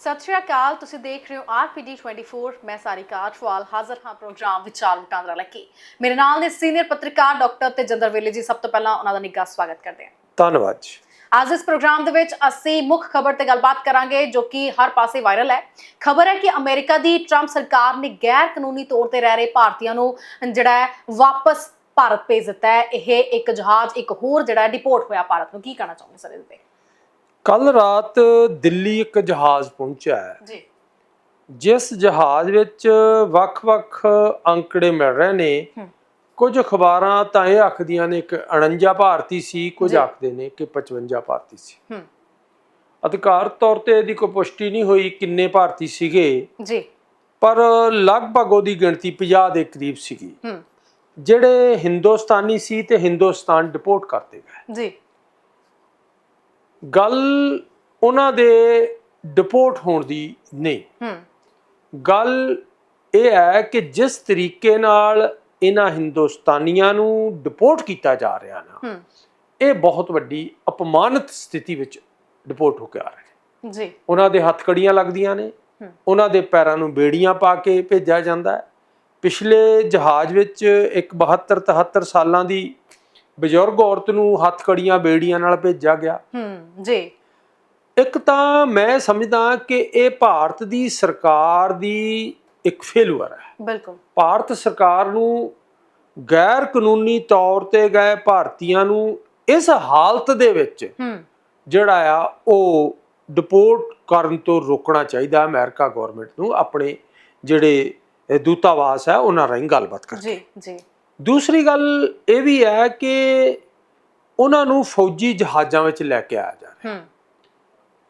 ਸਤਿ ਸ਼੍ਰੀ ਅਕਾਲ ਤੁਸੀਂ ਦੇਖ ਰਹੇ ਹੋ ਆਰਪੀਡੀ 24 ਮੈਂ ਸਾਰਿਕਾ ਅਠਵਾਲ ਹਾਜ਼ਰ ਹਾਂ ਪ੍ਰੋਗਰਾਮ ਵਿਚਾਰ ਵਟਾਂਦਰਾ ਲੈ ਕੇ। ਮੇਰੇ ਨਾਲ ਨੇ ਸੀਨੀਅਰ ਪੱਤਰਕਾਰ ਡਾਕਟਰ ਤੇਜਿੰਦਰ ਵੇਲੇ ਜੀ ਸਭ ਤੋਂ ਪਹਿਲਾਂ ਉਹਨਾਂ ਦਾ ਨਿੱਘਾ ਸਵਾਗਤ ਕਰਦੇ ਹਾਂ। ਧੰਨਵਾਦ ਜੀ। ਅੱਜ ਇਸ ਪ੍ਰੋਗਰਾਮ ਦੇ ਵਿੱਚ ਅਸੀਂ ਮੁੱਖ ਖਬਰ ਤੇ ਗੱਲਬਾਤ ਕਰਾਂਗੇ ਜੋ ਕਿ ਹਰ ਪਾਸੇ ਵਾਇਰਲ ਹੈ। ਖਬਰ ਹੈ ਕਿ ਅਮਰੀਕਾ ਦੀ ਟਰੰਪ ਸਰਕਾਰ ਨੇ ਗੈਰ ਕਾਨੂੰਨੀ ਤੌਰ ਤੇ ਰਹਿ ਰਹੇ ਭਾਰਤੀਆਂ ਨੂੰ ਜਿਹੜਾ ਹੈ ਵਾਪਸ ਭਾਰਤ ਭੇਜ ਦਿੱਤਾ ਹੈ। ਇਹ ਇੱਕ ਜਹਾਜ਼ ਇੱਕ ਹੋਰ ਜਿਹੜਾ ਡਿਪੋਰਟ ਹੋਇਆ ਭਾਰਤ ਨੂੰ। ਕੀ ਕਹਿਣਾ ਚਾਹੁੰਦੇ ਸਰ ਇਸ ਤੇ ਕੱਲ ਰਾਤ ਦਿੱਲੀ ਇੱਕ ਜਹਾਜ਼ ਪਹੁੰਚਿਆ ਹੈ। ਜੀ। ਜਿਸ ਜਹਾਜ਼ ਵਿੱਚ ਵੱਖ-ਵੱਖ ਅੰਕੜੇ ਮਿਲ ਰਹੇ ਨੇ। ਕੁਝ ਅਖਬਾਰਾਂ ਤਾਂ ਇਹ ਆਖਦੀਆਂ ਨੇ ਕਿ 49 ਭਾਰਤੀ ਸੀ ਕੁਝ। ਆਖਦੇ ਨੇ ਕਿ 55 ਭਾਰਤੀ ਸੀ। ਹੂੰ। ਅਧਿਕਾਰਤ ਤੌਰ ਤੇ ਇਹਦੀ ਕੋਈ ਪੁਸ਼ਟੀ ਨਹੀਂ ਹੋਈ ਕਿੰਨੇ ਭਾਰਤੀ ਸੀਗੇ। ਜੀ। ਪਰ ਲਗਭਗ ਉਹਦੀ ਗਿਣਤੀ 50 ਦੇ ਕਰੀਬ ਸੀਗੀ। ਹੂੰ। ਜਿਹੜੇ ਹਿੰਦੁਸਤਾਨੀ ਸੀ ਤੇ ਹਿੰਦੁਸਤਾਨ ਡਿਪੋਰਟ ਕਰਤੇ ਗਏ। ਜੀ। ਗੱਲ ਉਹਨਾਂ ਦੇ ਡਿਪੋਰਟ ਹੋਣ ਦੀ ਨਹੀਂ। ਹੂੰ। ਗੱਲ ਇਹ ਹੈ ਕਿ ਜਿਸ ਤਰੀਕੇ ਨਾਲ ਇਹਨਾਂ ਹਿੰਦੁਸਤਾਨੀਆਂ ਨੂੰ ਡਿਪੋਰਟ ਕੀਤਾ ਜਾ ਰਿਹਾ ਨਾ ਇਹ ਬਹੁਤ ਵੱਡੀ ਅਪਮਾਨਿਤ ਸਥਿਤੀ ਵਿੱਚ ਡਿਪੋਰਟ ਹੋ ਕੇ ਆ ਰਹੇ। ਜੀ। ਉਹਨਾਂ ਦੇ ਹੱਥ ਕੜੀਆਂ ਲੱਗਦੀਆਂ ਨੇ। ਉਹਨਾਂ ਦੇ ਪੈਰਾਂ ਨੂੰ ਬੇੜੀਆਂ ਪਾ ਕੇ ਭੇਜਿਆ ਜਾਂਦਾ ਹੈ। ਪਿਛਲੇ ਜਹਾਜ਼ ਵਿੱਚ ਇੱਕ 72 73 ਸਾਲਾਂ ਦੀ ਬਜ਼ੁਰਗ ਔਰਤ ਨੂੰ ਹੱਥ ਕੜੀਆਂ ਬੇੜੀਆਂ ਨਾਲ ਭੇਜਿਆ ਗਿਆ। ਹੂੰ ਜੀ। ਇੱਕ ਤਾਂ ਮੈਂ ਸਮਝਦਾ ਕਿ ਇਹ ਭਾਰਤ ਦੀ ਸਰਕਾਰ ਦੀ ਇੱਕ ਫੇਲੂਅਰ ਹੈ। ਬਿਲਕੁਲ। ਭਾਰਤ ਸਰਕਾਰ ਨੂੰ ਗੈਰ ਕਾਨੂੰਨੀ ਤੌਰ ਤੇ ਗਏ ਭਾਰਤੀਆਂ ਨੂੰ ਇਸ ਹਾਲਤ ਦੇ ਵਿੱਚ ਹੂੰ। ਜਿਹੜਾ ਆ ਉਹ ਡਿਪੋਰਟ ਕਰਨ ਤੋਂ ਰੋਕਣਾ ਚਾਹੀਦਾ ਅਮਰੀਕਾ ਗਵਰਨਮੈਂਟ ਨੂੰ ਆਪਣੇ ਜਿਹੜੇ ਦੂਤਾਵਾਸ ਹੈ ਉਹਨਾਂ ਰਾਹੀਂ ਗੱਲਬਾਤ ਕਰ ਜੀ ਜੀ। ਦੂਸਰੀ ਗੱਲ ਇਹ ਵੀ ਹੈ ਕਿ ਉਹਨਾਂ ਨੂੰ ਫੌਜੀ ਜਹਾਜ਼ਾਂ ਵਿੱਚ ਲੈ ਕੇ ਆਇਆ ਜਾ ਰਿਹਾ। ਹੂੰ।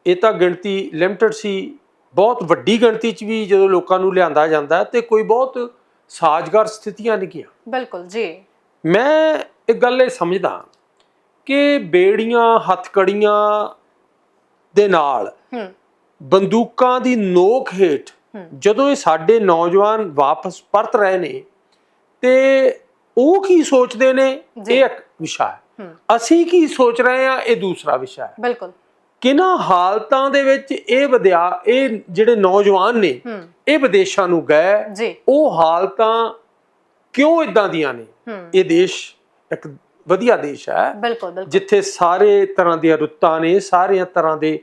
ਇਹ ਤਾਂ ਗਿਣਤੀ ਲਿਮਟਿਡ ਸੀ। ਬਹੁਤ ਵੱਡੀ ਗਿਣਤੀ 'ਚ ਵੀ ਜਦੋਂ ਲੋਕਾਂ ਨੂੰ ਲਿਆਂਦਾ ਜਾਂਦਾ ਤੇ ਕੋਈ ਬਹੁਤ ਸਾਜ਼ਗਾਰ ਸਥਿਤੀਆਂ ਨਹੀਂ ਗਿਆ ਬਿਲਕੁਲ ਜੀ। ਮੈਂ ਇੱਕ ਗੱਲ ਇਹ ਸਮਝਦਾ ਕਿ ਬੇੜੀਆਂ ਹੱਥਕੜੀਆਂ ਦੇ ਨਾਲ ਹੂੰ। ਬੰਦੂਕਾਂ ਦੀ ਨੋਕ ਹੇਠ। ਜਦੋਂ ਇਹ ਸਾਡੇ ਨੌਜਵਾਨ ਵਾਪਸ ਪਰਤ ਰਹੇ ਨੇ ਤੇ ਉਹ ਕੀ ਸੋਚਦੇ ਨੇ। ਇਹ ਇੱਕ ਵਿਸ਼ਾ ਹੈ। ਅਸੀਂ ਕੀ ਸੋਚ ਰਹੇ ਹਾਂ ਇਹ ਦੂਸਰਾ ਵਿਸ਼ਾ ਹੈ। ਬਿਲਕੁਲ। ਕਿਹਨਾਂ ਹਾਲਤਾਂ ਦੇ ਵਿੱਚ ਇਹ ਵਿਦਿਆ ਇਹ ਜਿਹੜੇ ਨੌਜਵਾਨ ਨੇ ਇਹ ਵਿਦੇਸ਼ਾਂ ਨੂੰ ਗਏ ਉਹ ਹਾਲਤਾਂ ਕਿਉਂ ਇਦਾਂ ਦੀਆਂ ਨੇ? ਇਹ ਦੇਸ਼ ਇੱਕ ਵਧੀਆ ਦੇਸ਼ ਹੈ। ਜਿੱਥੇ ਸਾਰੇ ਤਰ੍ਹਾਂ ਦੀਆਂ ਰੁੱਤਾਂ ਨੇ ਸਾਰੀਆਂ ਤਰ੍ਹਾਂ ਦੇ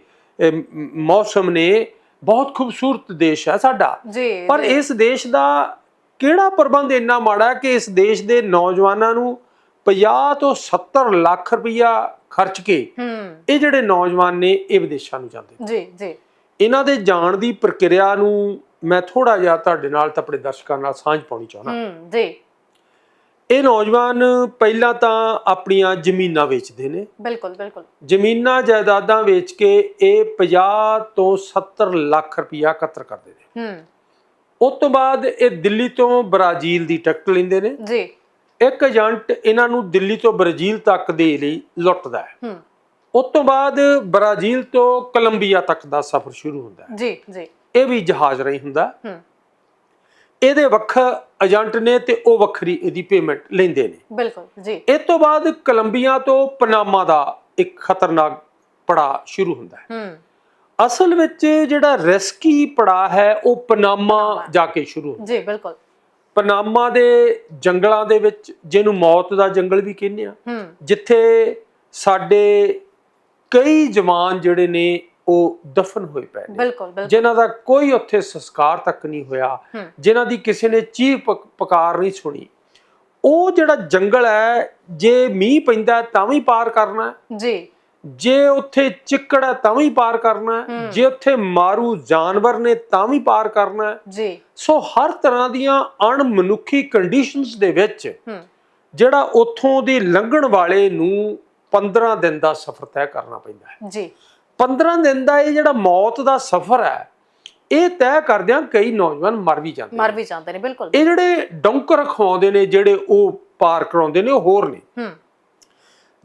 ਮੌਸਮ ਨੇ ਬਹੁਤ ਖੂਬਸੂਰਤ ਦੇਸ਼ ਹੈ ਸਾਡਾ। ਪਰ ਇਸ ਦੇਸ਼ ਦਾ ਕਿਹੜਾ ਪ੍ਰਬੰਧ ਇੰਨਾ ਮਾੜਾ ਕਿ ਇਸ ਦੇਸ਼ ਦੇ ਨੌਜਵਾਨਾਂ ਨੂੰ 50 ਤੋਂ 70 ਲੱਖ ਰੁਪਈਆ ਖਰਚ ਕੇ ਇਹ ਜਿਹੜੇ ਨੌਜਵਾਨ ਨੇ ਇਹ ਵਿਦੇਸ਼ਾਂ ਨੂੰ ਜਾਂਦੇ। ਜੀ ਜੀ। ਇਹਨਾਂ ਦੇ ਜਾਣ ਦੀ ਪ੍ਰਕਿਰਿਆ ਨੂੰ ਮੈਂ ਥੋੜਾ ਜਿਹਾ ਤੁਹਾਡੇ ਨਾਲ ਤੇ ਆਪਣੇ ਦਰਸ਼ਕਾਂ ਨਾਲ ਸਾਂਝ ਪਾਉਣੀ ਚਾਹੁੰਦਾ। ਹੂੰ ਜੀ। ਇਹ ਨੌਜਵਾਨ ਪਹਿਲਾਂ ਤਾਂ ਆਪਣੀਆਂ ਜ਼ਮੀਨਾਂ ਵੇਚਦੇ ਨੇ। ਬਿਲਕੁਲ ਬਿਲਕੁਲ। ਜ਼ਮੀਨਾਂ ਜਾਇਦਾਦਾਂ ਵੇਚ ਕੇ ਇਹ 50 ਤੋਂ 70 ਲੱਖ ਰੁਪਇਆ ਇਕੱਤਰ ਕਰਦੇ ਨੇ। ਹੂੰ। ਉਸ ਤੋਂ ਬਾਅਦ ਇਹ ਦਿੱਲੀ ਤੋਂ ਬ੍ਰਾਜ਼ੀਲ ਦੀ ਟਿਕਟ ਲੈਂਦੇ ਨੇ। ਜੀ। ਇੱਕ ਏਜੰਟ ਇਹਨਾਂ ਨੂੰ ਦਿੱਲੀ ਤੋਂ ਬ੍ਰਾਜ਼ੀਲ ਤੱਕ ਦੇ ਲਈ ਲੁੱਟਦਾ ਹੈ। ਹੂੰ। ਉਸ ਤੋਂ ਬਾਅਦ ਬ੍ਰਾਜ਼ੀਲ ਤੋਂ ਕੋਲੰਬੀਆ ਤੱਕ ਦਾ ਸਫ਼ਰ ਸ਼ੁਰੂ ਹੁੰਦਾ ਹੈ। ਜੀ ਜੀ। ਇਹ ਵੀ ਜਹਾਜ਼ ਰਾਹੀਂ ਹੁੰਦਾ ਹੂੰ। ਇਹਦੇ ਵੱਖ ਏਜੰਟ ਨੇ ਤੇ ਉਹ ਵੱਖਰੀ ਇਹਦੀ ਪੇਮੈਂਟ ਲੈਂਦੇ ਨੇ। ਬਿਲਕੁਲ ਜੀ। ਇਸ ਤੋਂ ਬਾਅਦ ਕੋਲੰਬੀਆ ਤੋਂ ਪਨਾਮਾ ਦਾ ਇੱਕ ਖਤਰਨਾਕ ਪੜਾ ਸ਼ੁਰੂ ਹੁੰਦਾ ਹੈ। ਹੂੰ। ਅਸਲ ਵਿੱਚ ਜਿਹੜਾ ਰਿਸਕੀ ਪੜਾ ਹੈ ਉਹ ਪਨਾਮਾ ਜਾ ਕੇ ਸ਼ੁਰੂ ਹੁੰਦਾ। ਜੀ ਬਿਲਕੁਲ। ਪਨਾਮਾ ਦੇ ਜੰਗਲਾਂ ਦੇ ਵਿੱਚ ਜਿਹਨੂੰ ਮੌਤ ਦਾ ਜੰਗਲ ਵੀ ਕਹਿੰਦੇ ਆ ਜਿੱਥੇ ਸਾਡੇ ਕਈ ਜਵਾਨ ਜਿਹੜੇ ਨੇ ਉਹ ਦਫਨ ਹੋਏ ਪਏ ਨੇ। ਜਿਨ੍ਹਾਂ ਦਾ ਕੋਈ ਉੱਥੇ ਸੰਸਕਾਰ ਤੱਕ ਨਹੀਂ ਹੋਇਆ ਜਿਨ੍ਹਾਂ ਦੀ ਕਿਸੇ ਨੇ ਚੀਖ ਪਕ- ਪੁਕਾਰ ਨਹੀਂ ਸੁਣੀ। ਉਹ ਜਿਹੜਾ ਜੰਗਲ ਹੈ ਜੇ ਮੀਂਹ ਪੈਂਦਾ ਤਾਂ ਵੀ ਪਾਰ ਕਰਨਾ। ਜੀ। ਜੇ ਉੱਥੇ ਚਿੱਕੜ ਹੈ ਤਾਂ ਵੀ ਪਾਰ ਕਰਨਾ ਹੈ। ਜੇ ਉੱਥੇ ਮਾਰੂ ਜਾਨਵਰ ਨੇ ਤਾਂ ਵੀ ਪਾਰ ਕਰਨਾ ਹੈ। ਜੀ। ਸੋ ਹਰ ਤਰ੍ਹਾਂ ਦੀਆਂ ਅਣਮਨੁੱਖੀ ਕੰਡੀਸ਼ਨਸ ਦੇ ਵਿੱਚ ਜਿਹੜਾ ਉੱਥੋਂ ਦੀ ਲੰਘਣ ਵਾਲੇ ਨੂੰ 15 ਦਿਨ ਦਾ ਸਫ਼ਰ ਤੈਅ ਕਰਨਾ ਪੈਂਦਾ ਹੈ। ਜੀ। 15 ਦਿਨ ਦਾ ਇਹ ਜਿਹੜਾ ਮੌਤ ਦਾ ਸਫ਼ਰ ਹੈ ਇਹ ਤੈਅ ਕਰਦਿਆਂ ਕਈ ਨੌਜਵਾਨ ਮਰ ਵੀ ਜਾਂਦੇ ਮਰ ਵੀ ਜਾਂਦੇ ਨੇ ਬਿਲਕੁਲ। ਇਹ ਜਿਹੜੇ ਡੌਂਕਰ ਖਵਾਉਂਦੇ ਨੇ ਜਿਹੜੇ ਉਹ ਪਾਰ ਕਰਾਉਂਦੇ ਨੇ ਉਹ ਹੋਰ ਨੇ। ਹੂੰ।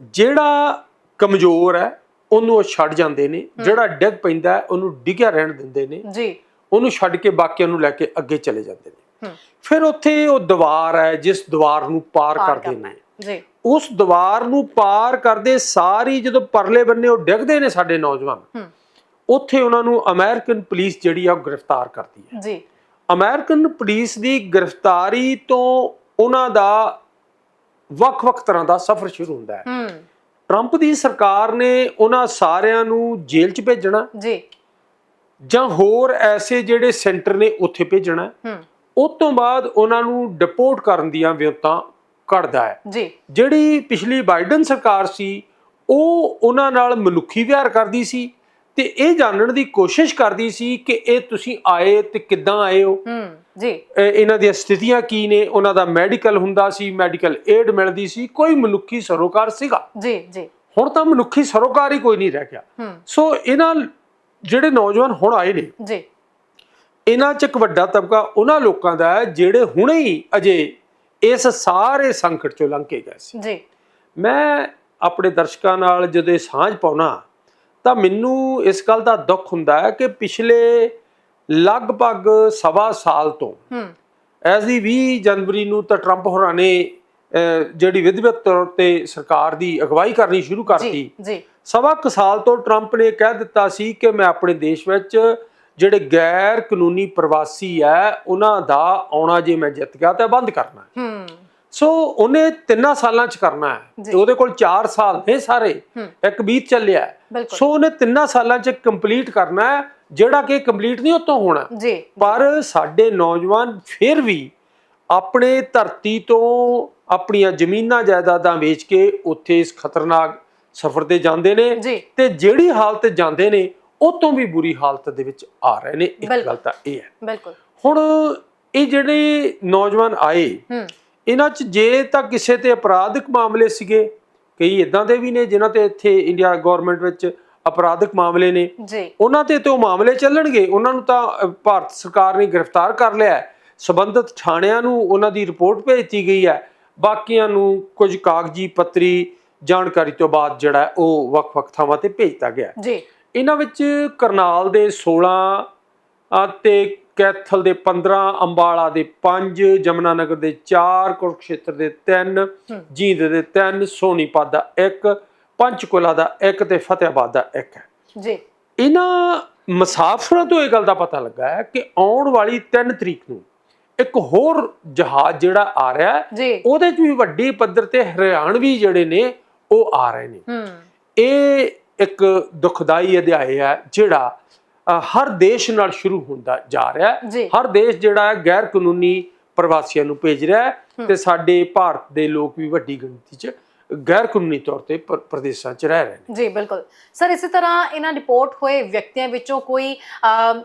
ਜਿਹੜਾ ਕਮਜ਼ੋਰ ਹੈ ਉਹਨੂੰ ਉਹ ਛੱਡ ਜਾਂਦੇ ਨੇ ਜਿਹੜਾ ਡਿੱਗ ਪੈਂਦਾ ਉਹਨੂੰ ਡਿੱਗਿਆ ਰਹਿਣ ਦਿੰਦੇ ਨੇ। ਜੀ। ਉਹਨੂੰ ਛੱਡ ਕੇ ਬਾਕੀਆਂ ਨੂੰ ਲੈ ਕੇ ਅੱਗੇ ਚਲੇ ਜਾਂਦੇ ਨੇ। ਫਿਰ ਉੱਥੇ ਉਹ ਦੀਵਾਰ ਹੈ ਜਿਸ ਦੀਵਾਰ ਨੂੰ ਪਾਰ ਕਰਦੇ ਨੇ। ਜੀ। ਉਸ ਦੀਵਾਰ ਨੂੰ ਪਾਰ ਕਰਦੇ ਸਾਰੀ ਜਦੋਂ ਪਰਲੇ ਬੰਨੇ ਉਹ ਡਿੱਗਦੇ ਨੇ ਸਾਡੇ ਨੌਜਵਾਨ ਉੱਥੇ ਉਹਨਾਂ ਨੂੰ ਅਮਰੀਕਨ ਪੁਲਿਸ ਜਿਹੜੀ ਆ ਉਹ ਗ੍ਰਿਫਤਾਰ ਕਰਦੀ ਹੈ। ਜੀ। ਅਮਰੀਕਨ ਪੁਲਿਸ ਦੀ ਗ੍ਰਿਫਤਾਰੀ ਤੋਂ ਉਹਨਾਂ ਦਾ ਵੱਖ-ਵੱਖ ਤਰ੍ਹਾਂ ਦਾ ਸਫ਼ਰ ਸ਼ੁਰੂ ਹੁੰਦਾ ਹੈ। ਹੂੰ। ਟਰੰਪ ਦੀ ਸਰਕਾਰ ਨੇ ਉਹਨਾਂ ਸਾਰਿਆਂ ਨੂੰ ਜੇਲ੍ਹ 'ਚ ਭੇਜਣਾ। ਜੀ। ਜਾਂ ਹੋਰ ਐਸੇ ਜਿਹੜੇ ਸੈਂਟਰ ਨੇ ਉੱਥੇ ਭੇਜਣਾ। ਹੂੰ। ਉਸ ਤੋਂ ਬਾਅਦ ਉਹਨਾਂ ਨੂੰ ਡਿਪੋਰਟ ਕਰਨ ਦੀਆਂ ਵਿਉਂਤਾਂ ਕੱਢਦਾ ਹੈ। ਜੀ। ਜਿਹੜੀ ਪਿਛਲੀ ਬਾਈਡਨ ਸਰਕਾਰ ਸੀ ਉਹ ਉਹਨਾਂ ਨਾਲ ਮਨੁੱਖੀ ਵਿਹਾਰ ਕਰਦੀ ਸੀ। ਤੇ ਇਹ ਜਾਣਨ ਦੀ ਕੋਸ਼ਿਸ਼ ਕਰਦੀ ਸੀ ਕਿ ਇਹ ਤੁਸੀਂ ਆਏ ਤੇ ਕਿੱਦਾਂ ਆਏ ਹੋ? ਹੂੰ ਜੀ। ਇਹ- ਇਹਨਾਂ ਦੀਆਂ ਸਥਿਤੀਆਂ ਕੀ ਨੇ? ਉਹਨਾਂ ਦਾ ਮੈਡੀਕਲ ਹੁੰਦਾ ਸੀ ਮੈਡੀਕਲ ਏਡ ਮਿਲਦੀ ਸੀ ਕੋਈ ਮਨੁੱਖੀ ਸਰੋਕਾਰ ਸੀਗਾ। ਜੀ ਜੀ। ਹੁਣ ਤਾਂ ਮਨੁੱਖੀ ਸਰੋਕਾਰ ਹੀ ਕੋਈ ਨਹੀਂ ਰਹਿ ਗਿਆ। ਸੋ ਇਹਨਾਂ ਜਿਹੜੇ ਨੌਜਵਾਨ ਹੁਣ ਆਏ ਨੇ ਜੀ। ਇਹਨਾਂ 'ਚ ਇੱਕ ਵੱਡਾ ਤਬਕਾ ਉਹਨਾਂ ਲੋਕਾਂ ਦਾ ਹੈ ਜਿਹੜੇ ਹੁਣੇ ਹੀ ਅਜੇ ਇਸ ਸਾਰੇ ਸੰਕਟ ਚੋਂ ਲੰਘ ਕੇ ਗਏ ਸੀ। ਜੀ। ਮੈਂ ਆਪਣੇ ਦਰਸ਼ਕਾਂ ਨਾਲ ਜਦੋਂ ਸਾਂਝ ਪਾਉਣਾ ਤਾਂ ਮੈਨੂੰ ਇਸ ਗੱਲ ਦਾ ਦੁੱਖ ਹੁੰਦਾ ਹੈ ਕਿ ਪਿਛਲੇ ਲਗਭਗ ਸਵਾ ਸਾਲ ਤੋਂ ਹੂੰ। ਐਸ ਦੀ 20 ਜਨਵਰੀ ਨੂੰ ਤਾਂ ਟਰੰਪ ਹੋਰਾਂ ਨੇ ਜਿਹੜੀ ਵਿਧਵਤ ਤੌਰ ਤੇ ਸਰਕਾਰ ਦੀ ਅਗਵਾਈ ਕਰਨੀ ਸ਼ੁਰੂ ਕਰਤੀ। ਜੀ। ਜੀ ਸਵਾ ਕੁ ਸਾਲ ਤੋਂ ਟਰੰਪ ਨੇ ਕਹਿ ਦਿੱਤਾ ਸੀ ਕਿ ਮੈਂ ਆਪਣੇ ਦੇਸ਼ ਵਿੱਚ ਜਿਹੜੇ ਗੈਰ ਕਾਨੂੰਨੀ ਪ੍ਰਵਾਸੀ ਹੈ ਉਹਨਾਂ ਦਾ ਆਉਣਾ ਜੇ ਮੈਂ ਜਿੱਤ ਗਿਆ ਤਾਂ ਬੰਦ ਕਰਨਾ ਹੈ। ਸੋ ਉਹਨੇ ਤਿੰਨਾਂ ਸਾਲਾਂ ਚ ਕਰਨਾ ਹੈ। ਤੇ ਉਹਦੇ ਕੋਲ 4 ਸਾਲ ਨੇ ਸਾਰੇ। ਇੱਕ ਬੀਤ ਚੱਲਿਆ ਸੋ ਉਹਨੇ ਤਿੰਨਾਂ ਸਾਲਾਂ ਚ ਕੰਪਲੀਟ ਕਰਨਾ ਹੈ ਜਿਹੜਾ ਕਿ ਕੰਪਲੀਟ ਨਹੀਂ ਉਤੋਂ ਹੋਣਾ। ਜੀ। ਪਰ ਸਾਡੇ ਨੌਜਵਾਨ ਫਿਰ ਵੀ ਆਪਣੇ ਧਰਤੀ ਤੋਂ ਆਪਣੀਆਂ ਜ਼ਮੀਨਾਂ ਜਾਇਦਾਦਾਂ ਵੇਚ ਕੇ ਉੱਥੇ ਇਸ ਖਤਰਨਾਕ ਸਫ਼ਰ ਤੇ ਜਾਂਦੇ ਨੇ ਤੇ ਜਿਹੜੀ ਹਾਲਤ ਜਾਂਦੇ ਨੇ ਉਹ ਤੋਂ ਵੀ ਬੁਰੀ ਹਾਲਤ ਦੇ ਵਿੱਚ ਆ ਰਹੇ ਨੇ। ਇੱਕ। ਗੱਲ ਤਾਂ ਇਹ ਹੈ। ਬਿਲਕੁਲ। ਹੁਣ ਇਹ ਜਿਹੜੇ ਨੌਜਵਾਨ ਆਏ ਹੂੰ। ਇਹਨਾਂ 'ਚ ਜੇ ਤਾਂ ਕਿਸੇ ਤੇ ਅਪਰਾਧਿਕ ਮਾਮਲੇ ਸੀਗੇ ਕਈ ਇਦਾਂ ਦੇ ਵੀ ਨੇ ਜਿਨ੍ਹਾਂ ਤੇ ਇੱਥੇ ਇੰਡੀਆ ਗਵਰਨਮੈਂਟ ਵਿੱਚ ਅਪਰਾਧਿਕ ਮਾਮਲੇ ਨੇ। ਜੀ। ਉਹਨਾਂ ਤੇ ਤੇ ਉਹ ਮਾਮਲੇ ਚੱਲਣਗੇ ਉਹਨਾਂ ਨੂੰ ਤਾਂ ਭਾਰਤ ਸਰਕਾਰ ਨੇ ਗ੍ਰਿਫਤਾਰ ਕਰ ਲਿਆ ਹੈ। ਸਬੰਧਤ ਥਾਣਿਆਂ ਨੂੰ ਉਹਨਾਂ ਦੀ ਰਿਪੋਰਟ ਭੇਜਤੀ ਗਈ ਹੈ। ਬਾਕੀਆਂ ਨੂੰ ਕੁਝ ਕਾਗਜ਼ੀ ਪੱਤਰੀ ਜਾਣਕਾਰੀ ਤੋਂ ਬਾਅਦ ਜਿਹੜਾ ਉਹ ਵੱਖ-ਵੱਖ ਥਾਵਾਂ ਤੇ ਭੇਜਤਾ ਗਿਆ। ਜੀ। ਇਹਨਾਂ ਵਿੱਚ ਕਰਨਾਲ ਦੇ 16 ਅਤੇ ਕੈਥਲ ਦੇ 15 ਅੰਬਾਲਾ ਦੇ 5 ਜਮਨਾ ਨਗਰ ਦੇ 4 ਕੁਰਕਸ਼ੇਤਰ ਦੇ 3 ਜੀਂਦ ਦੇ 3 ਸੋਨੀਪਤ ਦਾ 1 ਪੰਚਕੁਲਾ ਦਾ 1 ਤੇ ਫਤਿਹਾਬਾਦ ਦਾ 1 ਹੈ। ਜੀ। ਇਹਨਾਂ ਮੁਸਾਫਰਾਂ ਤੋਂ ਇਹ ਗੱਲ ਦਾ ਪਤਾ ਲੱਗਾ ਹੈ ਕਿ ਆਉਣ ਵਾਲੀ 3 ਤਰੀਕ ਨੂੰ ਇੱਕ ਹੋਰ ਜਹਾਜ਼ ਜਿਹੜਾ ਆ ਰਿਹਾ ਹੈ ਉਹਦੇ 'ਚ ਵੀ ਵੱਡੀ ਪੱਧਰ ਤੇ ਹਰਿਆਣਵੀ ਜਿਹੜੇ ਨੇ ਉਹ ਆ ਰਹੇ ਨੇ। ਹੂੰ। ਇਹ ਇੱਕ ਦੁਖਦਾਈ ਅਧਿਆਇ ਹੈ ਜਿਹੜਾ ਹਰ ਦੇਸ਼ ਨਾਲ ਸ਼ੁਰੂ ਹੁੰਦਾ ਜਾ ਰਿਹਾ ਹੈ। ਹਰ ਦੇਸ਼ ਜਿਹੜਾ ਹੈ ਗੈਰ ਕਾਨੂੰਨੀ ਪ੍ਰਵਾਸੀਆਂ ਨੂੰ ਭੇਜ ਰਿਹਾ ਹੈ ਤੇ ਸਾਡੇ ਭਾਰਤ ਦੇ ਲੋਕ ਵੀ ਵੱਡੀ ਗਿਣਤੀ 'ਚ ਗੈਰ ਕਾਨੂੰਨੀ ਤੌਰ ਤੇ ਪਰ- ਪ੍ਰਦੇਸ਼ਾਂ 'ਚ ਰਹਿ ਰਹੇ ਨੇ। ਜੀ ਬਿਲਕੁਲ। ਸਰ ਇਸੇ ਤਰ੍ਹਾਂ ਇਹਨਾਂ ਰਿਪੋਰਟ ਹੋਏ ਵਿਅਕਤੀਆਂ ਵਿੱਚੋਂ ਕੋਈ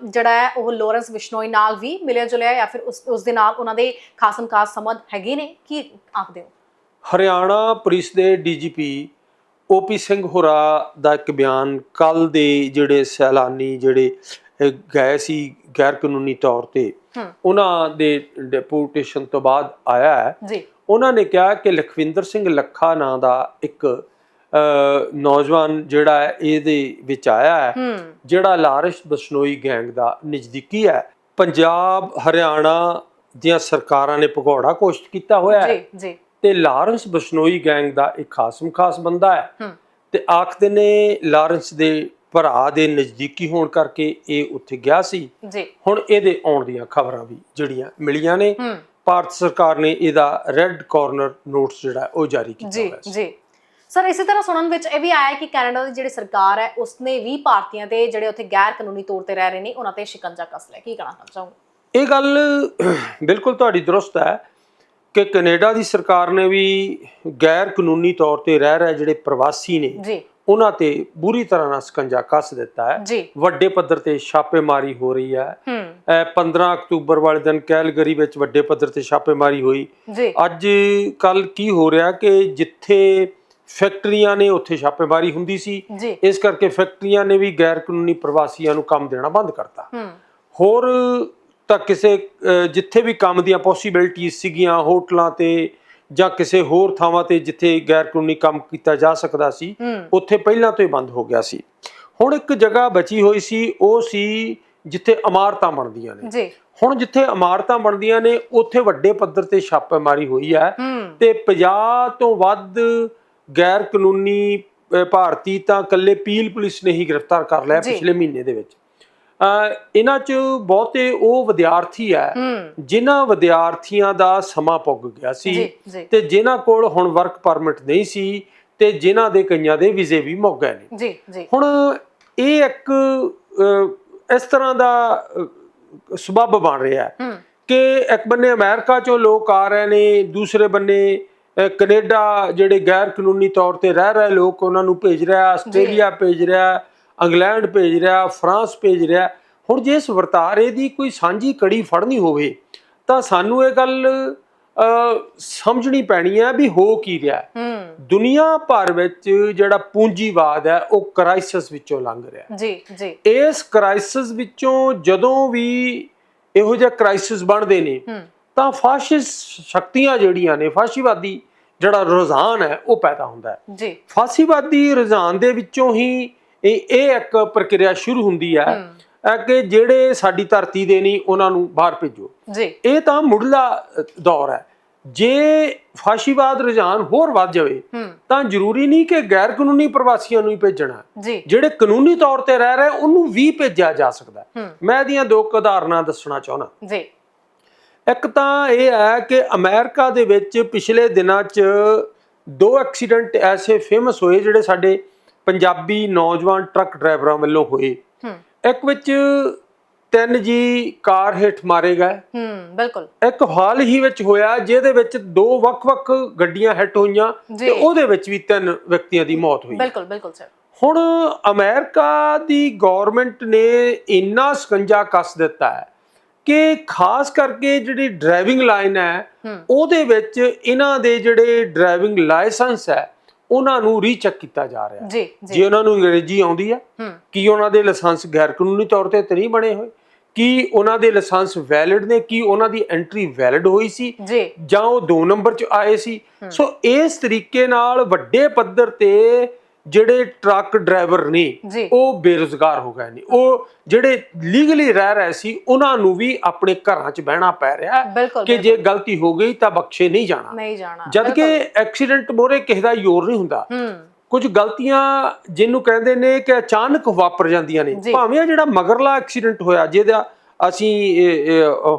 ਜਿਹੜਾ ਹੈ ਉਹ ਲੋਰੈਂਸ ਬਿਸ਼ਨੋਈ ਨਾਲ ਵੀ ਮਿਲਿਆ ਜੁਲਿਆ ਜਾਂ ਫਿਰ ਉਸ ਉਸ ਦੇ ਨਾਲ ਉਹਨਾਂ ਦੇ ਖਾਸਮ ਖਾਸ ਸੰਬੰਧ ਹੈਗੇ ਨੇ? ਕੀ ਆਖਦੇ ਹੋ? ਹਰਿਆਣਾ ਪੁਲਿਸ ਦੇ ਡੀਜੀਪੀ ਓਪੀ ਸਿੰਘ ਹੋਰਾ ਦਾ ਇੱਕ ਬਿਆਨ ਕੱਲ ਦੇ ਜਿਹੜੇ ਸੈਲਾਨੀ ਜਿਹੜੇ ਗਏ ਸੀ ਗੈਰ ਕਾਨੂੰਨੀ ਤੌਰ ਤੇ ਉਹਨਾਂ ਦੇ ਡਿਪੋਰਟੇਸ਼ਨ ਤੋਂ ਬਾਅਦ ਆਇਆ ਹੈ। ਜੀ। ਉਹਨਾਂ ਨੇ ਕਿਹਾ ਕਿ ਲਖਵਿੰਦਰ ਸਿੰਘ ਲੱਖਾ ਨਾਂ ਦਾ ਇੱਕ ਨੌਜਵਾਨ ਜਿਹੜਾ ਹੈ ਇਹਦੇ ਵਿੱਚ ਆਇਆ ਹੈ। ਹੂੰ। ਜਿਹੜਾ ਲਾਰਿਸ਼ ਬਸਨੋਈ ਗੈਂਗ ਦਾ ਨਜ਼ਦੀਕੀ ਹੈ। ਪੰਜਾਬ ਹਰਿਆਣਾ ਦੀਆਂ ਸਰਕਾਰਾਂ ਨੇ ਭਗੌੜਾ ਕੋਸ਼ਿਸ਼ ਕੀਤਾ ਹੋਇਆ ਹੈ। ਜੀ ਜੀ। ਤੇ ਲਾਰੈਂਸ ਬਸ਼ਨੋਈ ਗੈਂਗ ਦਾ ਇੱਕ ਖਾਸਮ ਖਾਸ ਬੰਦਾ ਹੈ। ਤੇ ਆਖਦੇ ਨੇ ਲਾਰੈਂਸ ਦੇ ਭਰਾ ਦੇ ਨਜ਼ਦੀਕੀ ਹੋਣ ਕਰਕੇ ਇਹ ਉੱਥੇ ਗਿਆ ਸੀ। ਜੀ। ਹੁਣ ਇਹਦੇ ਆਉਣ ਦੀਆਂ ਖਬਰਾਂ ਵੀ ਜਿਹੜੀਆਂ ਮਿਲੀਆਂ ਨੇ। ਭਾਰਤ ਸਰਕਾਰ ਨੇ ਇਹਦਾ ਰੈੱਡ ਕਾਰਨਰ ਨੋਟਿਸ ਜਿਹੜਾ ਉਹ ਜਾਰੀ ਕੀਤਾ ਜੀ ਹੋਇਆ ਸੀ। ਜੀ। ਸਰ ਇਸੇ ਤਰ੍ਹਾਂ ਸੁਣਨ ਵਿੱਚ ਇਹ ਵੀ ਆਇਆ ਕਿ ਕੈਨੇਡਾ ਦੀ ਜਿਹੜੀ ਸਰਕਾਰ ਹੈ ਉਸਨੇ ਵੀ ਭਾਰਤੀਆਂ ਤੇ ਜਿਹੜੇ ਉੱਥੇ ਗੈਰ ਕਾਨੂੰਨੀ ਤੌਰ ਤੇ ਰਹਿ ਰਹੇ ਨੇ ਉਹਨਾਂ ਤੇ ਸ਼ਿਕੰਜਾ ਕਸ ਲਿਆ। ਕੀ ਕਹਿਣਾ ਚਾਹੋਗੇ? ਇਹ ਗੱਲ ਬਿਲਕੁਲ ਤੁਹਾਡੀ ਦਰੁਸਤ ਹੈ। ਕਿ ਕੈਨੇਡਾ ਦੀ ਸਰਕਾਰ ਨੇ ਵੀ ਗੈਰ ਕਾਨੂੰਨੀ ਤੌਰ ਤੇ ਰਹਿ ਰਹੇ ਜਿਹੜੇ ਪ੍ਰਵਾਸੀ ਨੇ ਜੀ। ਉਹਨਾਂ ਤੇ ਬੁਰੀ ਤਰ੍ਹਾਂ ਨਾਲ ਸਕੰਜਾ ਕੱਸ ਦਿੱਤਾ ਹੈ। ਵੱਡੇ ਪੱਧਰ ਤੇ ਛਾਪੇਮਾਰੀ ਹੋ ਰਹੀ ਹੈ। ਹੂੰ। ਇਹ 15 ਅਕਤੂਬਰ ਵਾਲੇ ਦਿਨ ਕੈਲਗਰੀ ਵਿੱਚ ਵੱਡੇ ਪੱਧਰ ਤੇ ਛਾਪੇਮਾਰੀ ਹੋਈ। ਅੱਜ ਕੱਲ ਕੀ ਹੋ ਰਿਹਾ ਕਿ ਜਿੱਥੇ ਫੈਕਟਰੀਆਂ ਨੇ ਉੱਥੇ ਛਾਪੇਮਾਰੀ ਹੁੰਦੀ ਸੀ ਇਸ ਕਰਕੇ ਫੈਕਟਰੀਆਂ ਨੇ ਵੀ ਗੈਰ ਕਾਨੂੰਨੀ ਪ੍ਰਵਾਸੀਆਂ ਨੂੰ ਕੰਮ ਦੇਣਾ ਬੰਦ ਕਰਤਾ। ਹੋਰ ਤਾਂ ਕਿਸੇ ਜਿੱਥੇ ਵੀ ਕੰਮ ਦੀਆਂ ਪੋਸੀਬਿਲਿਟੀਆਂ ਸੀਗੀਆਂ ਹੋਟਲਾਂ ਤੇ ਜਾਂ ਕਿਸੇ ਹੋਰ ਥਾਵਾਂ ਤੇ ਜਿੱਥੇ ਗੈਰ ਕਾਨੂੰਨੀ ਕੰਮ ਕੀਤਾ ਜਾ ਸਕਦਾ ਸੀ ਉੱਥੇ ਪਹਿਲਾਂ ਤੋਂ ਹੀ ਬੰਦ ਹੋ ਗਿਆ ਸੀ। ਹੁਣ ਇੱਕ ਜਗ੍ਹਾ ਬਚੀ ਹੋਈ ਸੀ ਉਹ ਸੀ ਜਿੱਥੇ ਇਮਾਰਤਾਂ ਬਣਦੀਆਂ ਨੇ। ਜੀ। ਹੁਣ ਜਿੱਥੇ ਇਮਾਰਤਾਂ ਬਣਦੀਆਂ ਨੇ ਉੱਥੇ ਵੱਡੇ ਪੱਧਰ ਤੇ ਛਾਪੇਮਾਰੀ ਹੋਈ ਹੈ। ਤੇ 50 ਤੋਂ ਵੱਧ ਗੈਰ ਕਾਨੂੰਨੀ ਭਾਰਤੀ ਤਾਂ ਕੱਲੇ ਪੀਲ ਪੁਲਿਸ ਨੇ ਹੀ ਗ੍ਰਿਫਤਾਰ ਕਰ ਲਿਆ। ਪਿਛਲੇ ਮਹੀਨੇ ਦੇ ਵਿੱਚ। ਇਹਨਾਂ 'ਚ ਬਹੁਤੇ ਉਹ ਵਿਦਿਆਰਥੀ ਹੂੰ ਜਿਨ੍ਹਾਂ ਵਿਦਿਆਰਥੀਆਂ ਦਾ ਸਮਾਂ ਪੁੱਗ ਗਿਆ ਸੀ ਤੇ ਜਿਨ੍ਹਾਂ ਕੋਲ ਹੁਣ ਵਰਕ ਪਰਮਿਟ ਨਹੀਂ ਸੀ ਤੇ ਜਿਨ੍ਹਾਂ ਦੇ ਕਈਆਂ ਦੇ ਵੀਜ਼ੇ ਵੀ ਮੁੱਕ ਗਏ ਨੇ। ਜੀ ਜੀ। ਹੁਣ ਇਹ ਇੱਕ ਇਸ ਤਰ੍ਹਾਂ ਦਾ ਸਬੱਬ ਬਣ ਰਿਹਾ ਹੈ ਕਿ ਇੱਕ ਬੰਨੇ ਅਮਰੀਕਾ ਚੋਂ ਲੋਕ ਆ ਰਹੇ ਨੇ ਦੂਸਰੇ ਬੰਨੇ ਕੈਨੇਡਾ ਜਿਹੜੇ ਗੈਰ ਕਾਨੂੰਨੀ ਤੌਰ ਤੇ ਰਹਿ ਰਹੇ ਲੋਕ ਉਹਨਾਂ ਨੂੰ ਭੇਜ ਰਿਹਾ ਆਸਟ੍ਰੇਲੀਆ ਭੇਜ ਰਿਹਾ ਇੰਗਲੈਂਡ ਭੇਜ ਰਿਹਾ ਫਰਾਂਸ ਭੇਜ ਰਿਹਾ। ਹੁਣ ਜੇ ਇਸ ਵਰਤਾਰੇ ਦੀ ਕੋਈ ਸਾਂਝੀ ਕੜੀ ਫੜਨੀ ਹੋਵੇ ਤਾਂ ਸਾਨੂੰ ਇਹ ਗੱਲ ਸਮਝਣੀ ਪੈਣੀ ਹੈ ਵੀ ਹੋ ਕੀ ਰਿਹਾ ਦੁਨੀਆ ਭਰ ਵਿੱਚ ਜਿਹੜਾ ਪੂੰਜੀਵਾਦ ਹੈ ਉਹ ਕ੍ਰਾਈਸਿਸ ਵਿੱਚੋਂ ਲੰਘ ਰਿਹਾ ਜੀ ਜੀ। ਇਸ ਕ੍ਰਾਈਸਿਸ ਵਿੱਚੋਂ ਜਦੋਂ ਵੀ ਇਹੋ ਜਿਹਾ ਕ੍ਰਾਈਸਿਸ ਬਣਦੇ ਨੇ ਤਾਂ ਫਾਸ਼ਿਸਟ ਸ਼ਕਤੀਆਂ ਜਿਹੜੀਆਂ ਨੇ ਫਾਸ਼ੀਵਾਦੀ ਜਿਹੜਾ ਰੁਝਾਨ ਹੈ ਉਹ ਪੈਦਾ ਹੁੰਦਾ ਹੈ। ਜੀ। ਫਾਸ਼ੀਵਾਦੀ ਰੁਝਾਨ ਦੇ ਵਿੱਚੋਂ ਹੀ ਇਹ ਇਹ ਇੱਕ ਪ੍ਰਕਿਰਿਆ ਸ਼ੁਰੂ ਹੁੰਦੀ ਹੈ। ਕਿ ਜਿਹੜੇ ਸਾਡੀ ਧਰਤੀ ਦੇ ਨਹੀਂ ਉਹਨਾਂ ਨੂੰ ਬਾਹਰ ਭੇਜੋ। ਜੀ। ਇਹ ਤਾਂ ਮੁੱਢਲਾ ਦੌਰ ਹੈ। ਜੇ ਫਾਸ਼ੀਵਾਦ ਰੁਝਾਨ ਹੋਰ ਵੱਧ ਜਾਵੇ ਤਾਂ ਜ਼ਰੂਰੀ ਨਹੀਂ ਕਿ ਗੈਰ ਕਾਨੂੰਨੀ ਪ੍ਰਵਾਸੀਆਂ ਨੂੰ ਹੀ ਭੇਜਣਾ ਜਿਹੜੇ ਕਾਨੂੰਨੀ ਤੌਰ ਤੇ ਰਹਿ ਰਹੇ ਉਹਨੂੰ ਵੀ ਭੇਜਿਆ ਜਾ ਸਕਦਾ ਮੈਂ ਇਹਦੀਆਂ ਦੋ ਉਦਾਹਰਨਾਂ ਦੱਸਣਾ ਚਾਹੁੰਦਾ। ਜੀ। ਇੱਕ ਤਾਂ ਇਹ ਹੈ ਕਿ ਅਮਰੀਕਾ ਦੇ ਵਿੱਚ ਪਿਛਲੇ ਦਿਨਾਂ 'ਚ ਦੋ ਐਕਸੀਡੈਂਟ ਐਸੇ ਫੇਮਸ ਹੋਏ ਜਿਹੜੇ ਸਾਡੇ ਪੰਜਾਬੀ ਨੌਜਵਾਨ ਟਰੱਕ ਡਰਾਈਵਰਾਂ ਵੱਲੋਂ ਹੋਏ। ਇੱਕ ਵਿੱਚ ਤਿੰਨ ਜੀ ਕਾਰ ਹੇਠ ਮਾਰੇ ਗਏ। ਹੂੰ ਬਿਲਕੁਲ। ਇੱਕ ਹਾਲ ਹੀ ਵਿੱਚ ਹੋਇਆ ਜਿਹਦੇ ਵਿੱਚ ਦੋ ਵੱਖ-ਵੱਖ ਗੱਡੀਆਂ ਹਿੱਟ ਹੋਈਆਂ। ਤੇ ਉਹਦੇ ਵਿੱਚ ਵੀ ਤਿੰਨ ਵਿਅਕਤੀਆਂ ਦੀ ਮੌਤ ਹੋਈ। ਬਿਲਕੁਲ ਬਿਲਕੁਲ ਸਰ। ਹੁਣ ਅਮਰੀਕਾ ਦੀ ਗਵਰਨਮੈਂਟ ਨੇ ਇੰਨਾ ਸਕੰਜਾ ਕੱਸ ਦਿੱਤਾ ਹੈ ਕਿ ਖਾਸ ਕਰਕੇ ਜਿਹੜੀ ਡਰਾਈਵਿੰਗ ਲਾਈਨ ਹੂੰ ਉਹਦੇ ਵਿੱਚ ਇਹਨਾਂ ਦੇ ਜਿਹੜੇ ਡਰਾਈਵਿੰਗ ਲਾਇਸੈਂਸ ਹੈ ਉਹਨਾਂ ਨੂੰ ਰੀਚੈਕ ਕੀਤਾ ਜਾ ਰਿਹਾ ਜੀ ਜੀ। ਉਹਨਾਂ ਨੂੰ ਅੰਗਰੇਜ਼ੀ ਆਉਂਦੀ ਹੈ ਹੂੰ। ਕੀ ਉਹਨਾਂ ਦੇ ਲਾਇਸੈਂਸ ਗੈਰ ਕਾਨੂੰਨੀ ਤੌਰ ਤੇ ਨਹੀਂ ਬਣੇ ਹੋਏ? ਕੀ ਉਹਨਾਂ ਦੇ ਲਾਇਸੈਂਸ ਵੈਲਿਡ ਨੇ? ਕੀ ਉਹਨਾਂ ਦੀ ਐਂਟਰੀ ਵੈਲਿਡ ਹੋਈ ਸੀ? ਜੀ। ਜਾਂ ਉਹ ਦੋ ਨੰਬਰ ਚ ਆਏ ਸੀ? ਸੋ ਇਸ ਤਰੀਕੇ ਨਾਲ ਵੱਡੇ ਪੱਧਰ ਤੇ ਜਿਹੜੇ ਟਰੱਕ ਡਰਾਈਵਰ ਨੇ ਉਹ ਬੇਰੁਜ਼ਗਾਰ ਹੋ ਗਏ ਨੇ। ਉਹ ਜਿਹੜੇ ਲੀਗਲੀ ਰਹਿ ਰਹੇ ਸੀ ਉਹਨਾਂ ਨੂੰ ਵੀ ਆਪਣੇ ਘਰਾਂ 'ਚ ਬਹਿਣਾ ਪੈ ਰਿਹਾ ਕਿ ਜੇ ਗਲਤੀ ਹੋ ਗਈ ਤਾਂ ਬਖਸ਼ੇ ਨਹੀਂ ਜਾਣਾ। ਨਹੀਂ ਜਾਣਾ ਜਦ ਕਿ ਐਕਸੀਡੈਂਟ ਮੋਰੇ ਕਿਸੇ ਦਾ ਜ਼ੋਰ ਨਹੀਂ ਹੁੰਦਾ। ਕੁਝ ਗਲਤੀਆਂ ਜਿਹਨੂੰ ਕਹਿੰਦੇ ਨੇ ਕਿ ਅਚਾਨਕ ਵਾਪਰ ਜਾਂਦੀਆਂ ਨੇ। ਭਾਵੇਂ ਜਿਹੜਾ ਮਗਰਲਾ ਐਕਸੀਡੈਂਟ ਹੋਇਆ ਜਿਹਦਾ ਅਸੀਂ